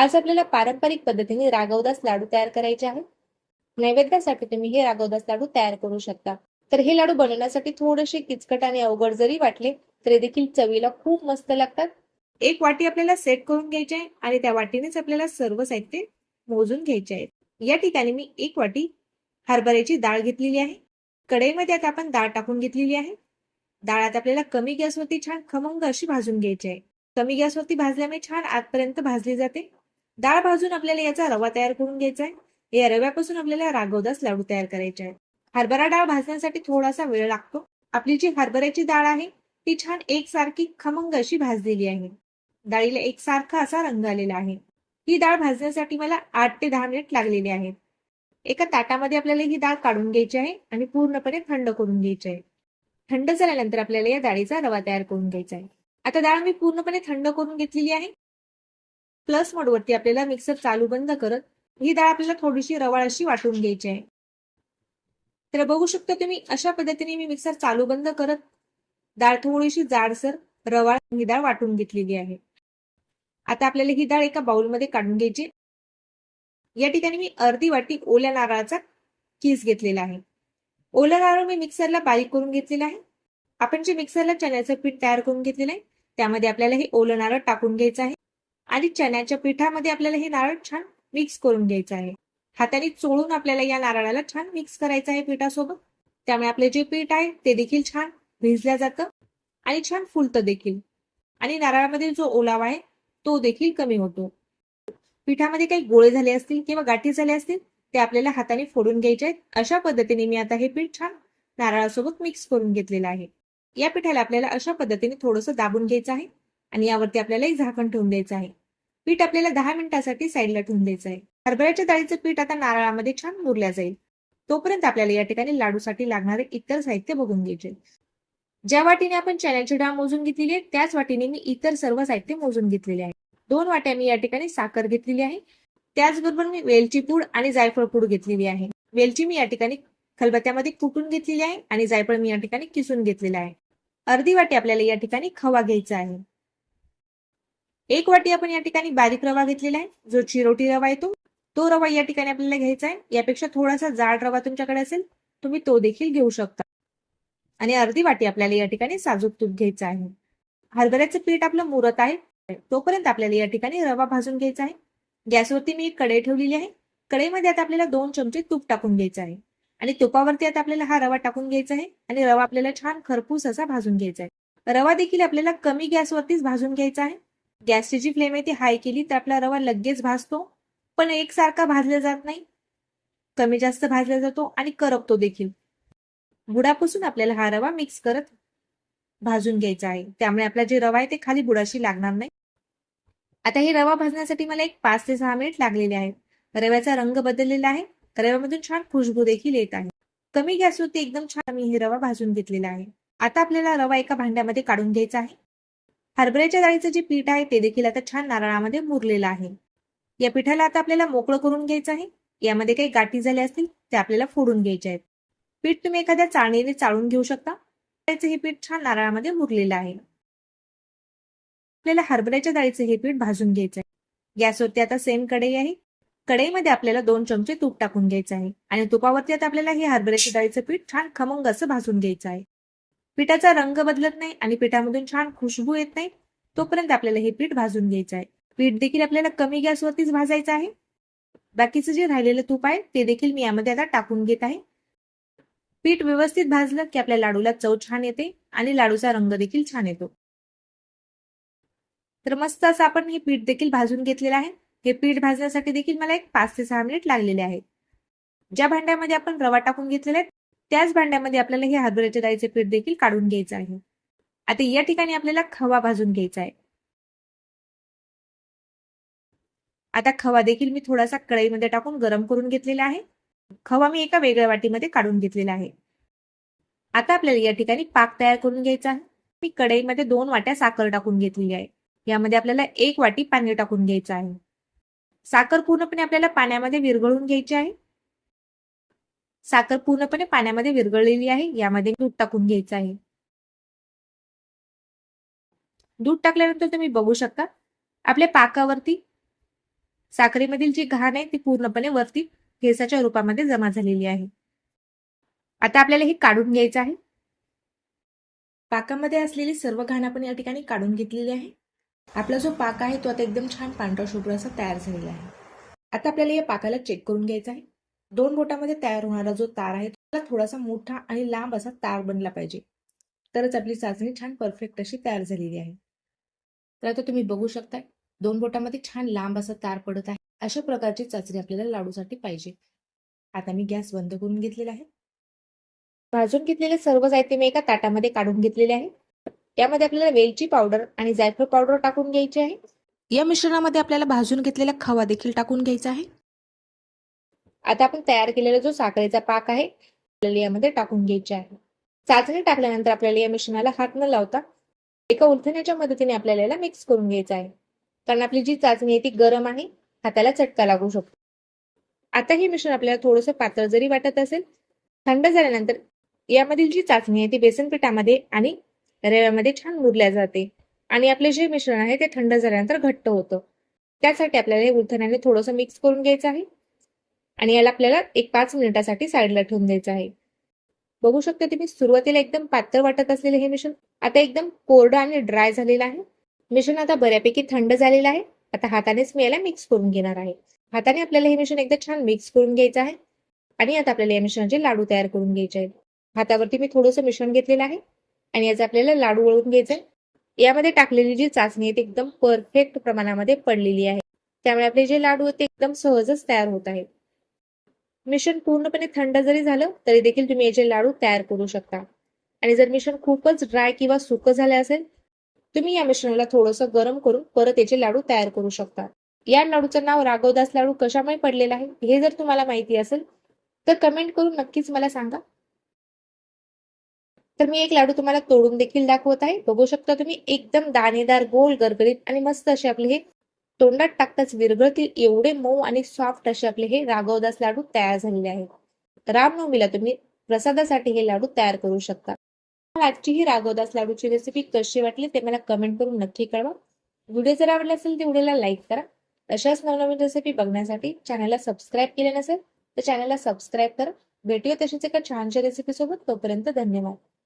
आज आपल्याला पारंपरिक पद्धतीने रागवदास लाडू तयार करायचे आहेत. नैवेद्यासाठी तुम्ही हे रागवदास लाडू तयार करू शकता. तर हे लाडू बनवण्यासाठी थोडेसे किचकट आणि अवघड जरी वाटले तरी देखील चवीला खूप मस्त लागतात. एक वाटी आपल्याला सेट करून घ्यायची आहे आणि त्या वाटीनेच आपल्याला सर्व साहित्य मोजून घ्यायचे आहेत या ठिकाणी मी एक वाटी हरभऱ्याची डाळ घेतलेली आहे. कढईमध्ये आता आपण डाळ टाकून घेतलेली आहे. डाळ आता आपल्याला कमी गॅसवरती छान खमंग अशी भाजून घ्यायची आहे. कमी गॅसवरती भाजल्यामुळे छान आतपर्यंत भाजली जाते. डाळ भाजून आपल्याला याचा रवा तयार करून घ्यायचा आहे. या रव्यापासून आपल्याला रागवदास लाडू तयार करायचे आहेत. हरभरा डाळ भाजण्यासाठी थोडासा वेळ लागतो. आपली जी हरभऱ्याची डाळ आहे ती छान एकसारखी खमंग अशी भाजलेली आहे. डाळीला एकसारखा असा रंग आलेला आहे. ही डाळ भाजण्यासाठी मला आठ ते दहा मिनिट लागलेले आहेत. एका ताटामध्ये आपल्याला ही डाळ काढून घ्यायची आहे आणि पूर्णपणे थंड करून घ्यायची आहे. थंड झाल्यानंतर आपल्याला या डाळीचा रवा तयार करून घ्यायचा आहे. आता डाळ मी पूर्णपणे थंड करून घेतलेली आहे. प्लस मोडवरती आपल्याला मिक्सर चालू बंद करत ही डाळ आपल्याला थोडीशी रवाळ अशी वाटून घ्यायची आहे. तर बघू शकता तुम्ही अशा पद्धतीने मी मिक्सर चालू बंद करत डाळ थोडीशी जाडसर रवाळ ही डाळ वाटून घेतलेली आहे. आता आपल्याला ही डाळ एका बाउलमध्ये काढून घ्यायची या ठिकाणी मी अर्धी वाटी ओल्या नारळाचा किस घेतलेला आहे. ओला नारळ मी मिक्सरला बारीक करून घेतलेला आहे. आपण जे मिक्सरला चण्याचं पीठ तयार करून घेतलेलं आहे त्यामध्ये आपल्याला हे ओलं नारळ टाकून घ्यायचं आहे. आणि चण्याच्या पिठामध्ये आपल्याला हे नारळ छान मिक्स करून घ्यायचं आहे. हाताने चोळून आपल्याला या नारळाला छान मिक्स करायचं आहे पिठासोबत. त्यामुळे आपले जे पीठ आहे ते देखील छान भिजल्या जातं आणि छान फुलतं देखील. आणि नारळामध्ये जो ओलावा आहे तो देखील कमी होतो. पिठामध्ये काही गोळे झाले असतील किंवा गाठी झाले असतील ते आपल्याला हाताने फोडून घ्यायचे आहेत. अशा पद्धतीने मी आता हे पीठ छान नारळासोबत मिक्स करून घेतलेलं आहे. या पिठाला आपल्याला अशा पद्धतीने थोडंसं दाबून घ्यायचं आहे आणि यावरती आपल्याला एक झाकण ठेवून द्यायचं आहे. पीठ आपल्याला दहा मिनिटासाठी साईडला ठेवून द्यायचं आहे हरभऱ्याच्या डाळीचं पीठ आता नारळामध्ये छान मुरल्या जाईल. तोपर्यंत आपल्याला या ठिकाणी लाडूसाठी लागणारे इतर साहित्य बघून घ्यायचे. ज्या वाटीने आपण चण्याची डाळ मोजून घेतलेली आहे त्याच वाटीने मी इतर सर्व साहित्य मोजून घेतलेले आहे. दोन वाट्या मी या ठिकाणी साखर घेतलेली आहे. त्याचबरोबर मी वेलची पूड आणि जायफळ पूड घेतलेली आहे. वेलची मी या ठिकाणी खलबत्त्यामध्ये कुटून घेतलेली आहे आणि जायफळ मी या ठिकाणी किसून घेतलेला आहे. अर्धी वाटी आपल्याला या ठिकाणी खवा घ्यायचा आहे. एक वाटी आपण या ठिकाणी बारीक रवा घेतलेला आहे जो चिरोटी रवा येतो तो रवा या ठिकाणी आपल्याला घ्यायचा आहे. यापेक्षा थोडासा जाड रवा तुमच्याकडे असेल तुम्ही तो देखील घेऊ शकता. आणि अर्धी वाटी आपल्याला या ठिकाणी साजूक तूप घ्यायचं आहे. हरभऱ्याचं पीठ आपलं मुरत आहे. तोपर्यंत आपल्याला या ठिकाणी रवा भाजून घ्यायचा आहे. गॅसवरती मी एक कढई ठेवलेली आहे. कढईमध्ये आता आपल्याला दोन चमचे तूप टाकून घ्यायचं आहे. आणि तुपावरती आता आपल्याला हा रवा टाकून घ्यायचा आहे. आणि रवा आपल्याला छान खरपूस असा भाजून घ्यायचा आहे. रवा देखील आपल्याला कमी गॅसवरतीच भाजून घ्यायचा आहे. गॅसची जी फ्लेम आहे ती हाय केली तर आपला रवा लगेच भाजतो. पण एकसारखा भाजला जात नाही. कमी जास्त भाजला जातो आणि करपतो देखील. बुडापासून आपल्याला हा रवा मिक्स करत भाजून घ्यायचा आहे. त्यामुळे आपला जे रवा आहे ते खाली बुडाशी लागणार नाही. आता हे रवा भाजण्यासाठी मला एक पाच ते सहा मिनिट लागलेले आहेत. रव्याचा रंग बदललेला आहे. रव्यामधून छान खुशबू देखील येत आहे. कमी गॅसवरती एकदम छान मी हे रवा भाजून घेतलेला आहे. आता आपल्याला रवा एका भांड्यामध्ये काढून घ्यायचा आहे. हरभऱ्याच्या डाळीचं जे पीठ आहे ते देखील आता छान नारळामध्ये मुरलेलं आहे. या पिठाला आता आपल्याला मोकळं करून घ्यायचं आहे. यामध्ये काही गाठी झाल्या असतील ते आपल्याला फोडून घ्यायचे आहेत. पीठ तुम्ही एखाद्या चाळणीने चाळून घेऊ शकता. हे पीठ छान नारळामध्ये मुरलेलं आहे. आपल्याला हरभऱ्याच्या डाळीचं हे पीठ भाजून घ्यायचं आहे गॅसवरती आता सेम कढई आहे. कढईमध्ये आपल्याला दोन चमचे तूप टाकून घ्यायचं आहे. आणि तुपावरती आता आपल्याला हे हरभऱ्याच्या डाळीचं पीठ छान खमंग असं भाजून घ्यायचं आहे. पिठाचा रंग बदलत नाही आणि पिठामधून छान खुशबू येत नाही तोपर्यंत आपल्याला हे पीठ भाजून घ्यायचं आहे. पीठ देखील आपल्याला कमी गॅसवरतीच भाजायचं आहे. बाकीचं जे राहिलेलं तूप आहे ते देखील मी यामध्ये आता टाकून घेत आहे. पीठ व्यवस्थित भाजलं की आपल्या लाडूला चव छान येते आणि लाडूचा रंग देखील छान येतो. तर मस्त असं आपण हे पीठ देखील भाजून घेतलेलं आहे. हे पीठ भाजण्यासाठी देखील मला एक पाच ते सहा मिनिट लागलेले आहेत. ज्या भांड्यामध्ये आपण रवा टाकून घेतलेला आहे त्याच भांड्यामध्ये आपल्याला हे हरभऱ्याच्या डाळीचे पीठ देखील काढून घ्यायचं आहे. आता या ठिकाणी आपल्याला खवा भाजून घ्यायचा आहे. आता खवा देखील मी थोडासा कढईमध्ये टाकून गरम करून घेतलेला आहे. खवा मी एका वेगळ्या वाटीमध्ये काढून घेतलेला आहे. आता आपल्याला या ठिकाणी पाक तयार करून घ्यायचा आहे. मी कढईमध्ये दोन वाट्या साखर टाकून घेतलेली आहे. यामध्ये आपल्याला एक वाटी पाणी टाकून घ्यायचं आहे. साखर पूर्णपणे आपल्याला पाण्यामध्ये विरघळून घ्यायची आहे. साखर पूर्णपणे पाण्यामध्ये विरघळलेली आहे यामध्ये दूध टाकून घ्यायचं आहे. दूध टाकल्यानंतर तुम्ही बघू शकता आपल्या पाकावरती साखरेमधील जी घाण आहे ती पूर्णपणे वरती केसाच्या रूपामध्ये जमा झालेली आहे. आता आपल्याला हे काढून घ्यायचं आहे. पाकामध्ये असलेली सर्व घाण आपण या ठिकाणी काढून घेतलेली आहे. आपला जो पाक आहे तो आता एकदम छान पांढरा शुभ्र असा तयार झालेला आहे. आता आपल्याला या पाकाला चेक करून घ्यायचा आहे. दोन बोटामध्ये तयार होणारा जो तार आहे त्याला थोडासा मोठा आणि लांब असा तार बनला पाहिजे. तरच आपली चाचणी छान परफेक्ट अशी तयार झालेली आहे. तर आता तुम्ही बघू शकताय दोन बोटामध्ये छान लांब असा तार पडत आहे. अशा प्रकारची चाचणी आपल्याला लाडूसाठी पाहिजे. आता मी गॅस बंद करून घेतलेला आहे. भाजून घेतलेले सर्व साहित्य मी एका ताटामध्ये काढून घेतलेले आहे. यामध्ये आपल्याला वेलची पावडर आणि जायफळ पावडर टाकून घ्यायची आहे. या मिश्रणामध्ये आपल्याला भाजून घेतलेला खवा देखील टाकून घ्यायचा आहे. आता आपण तयार केलेला जो साखरेचा पाक आहे आपल्याला यामध्ये टाकून घ्यायचे आहे. चाचणी टाकल्यानंतर आपल्याला या मिश्रणाला हात न लावता एका उलथण्याच्या मदतीने आपल्याला याला मिक्स करून घ्यायचं आहे. कारण आपली जी चाचणी आहे ती गरम आहे हाताला चटका लागू शकतो. आता हे मिश्रण आपल्याला थोडंसं पातळ जरी वाटत असेल थंड झाल्यानंतर यामधील जी चाचणी आहे ती बेसन पिठामध्ये आणि रव्यामध्ये छान मुरल्या जाते. आणि आपले जे मिश्रण आहे ते थंड झाल्यानंतर घट्ट होतं. त्यासाठी आपल्याला हे उलथण्याने थोडंसं मिक्स करून घ्यायचं आहे. आणि याला आपल्याला एक पाच मिनिटासाठी साईडला ठेवून द्यायचं आहे. बघू शकता तुम्ही सुरुवातीला एकदम पातळ वाटत असलेले हे मिश्रण आता एकदम कोरडं आणि ड्राय झालेलं आहे. मिश्रण आता बऱ्यापैकी थंड झालेलं आहे. आता हातानेच मी याला मिक्स करून घेणार आहे. हाताने आपल्याला हे मिश्रण एकदा छान मिक्स करून घ्यायचं आहे. आणि आता आपल्याला या मिश्रणाचे लाडू तयार करून घ्यायचे आहेत. हातावरती मी थोडंसं मिश्रण घेतलेलं आहे. आणि याचा आपल्याला लाडू वळून घ्यायचे आहे. यामध्ये टाकलेली जी चाचणी आहे ती एकदम परफेक्ट प्रमाणामध्ये पडलेली आहे. त्यामुळे आपले जे लाडू आहेत ते एकदम सहजच तयार होत आहेत. मिश्रण पूर्णपणे थंड जरी झालं तरी देखील तुम्ही याचे लाडू तयार करू शकता. आणि जर मिश्रण खूपच ड्राय किंवा सुकं झाले असेल तुम्ही या मिश्रणाला थोडंसं गरम करून परत याचे लाडू तयार करू शकता. या लाडूचं नाव राघवदास लाडू कशामुळे पडलेलं आहे हे जर तुम्हाला माहिती असेल तर कमेंट करून नक्कीच मला सांगा. तर मी एक लाडू तुम्हाला तोडून देखील दाखवत आहे. बघू शकता तुम्ही एकदम दाणेदार गोल गरगरीत आणि मस्त असे आपले हे तोंडात टाकताच विरघळतील एवढे मऊ आणि सॉफ्ट असे आपले हे राघवदास लाडू तयार झालेले आहेत. रामनवमीला तुम्ही प्रसादासाठी हे लाडू तयार करू शकता. मला आजची ही राघवदास लाडूची रेसिपी कशी वाटली ते मला कमेंट करून नक्की कळवा. व्हिडिओ जर आवडला असेल तर व्हिडिओला लाईक करा. अशाच नवनवीन रेसिपी बघण्यासाठी चॅनलला सबस्क्राईब केले नसेल तर चॅनलला सबस्क्राईब करा. भेटूया तशीच एका छानशा रेसिपी सोबत. तोपर्यंत धन्यवाद.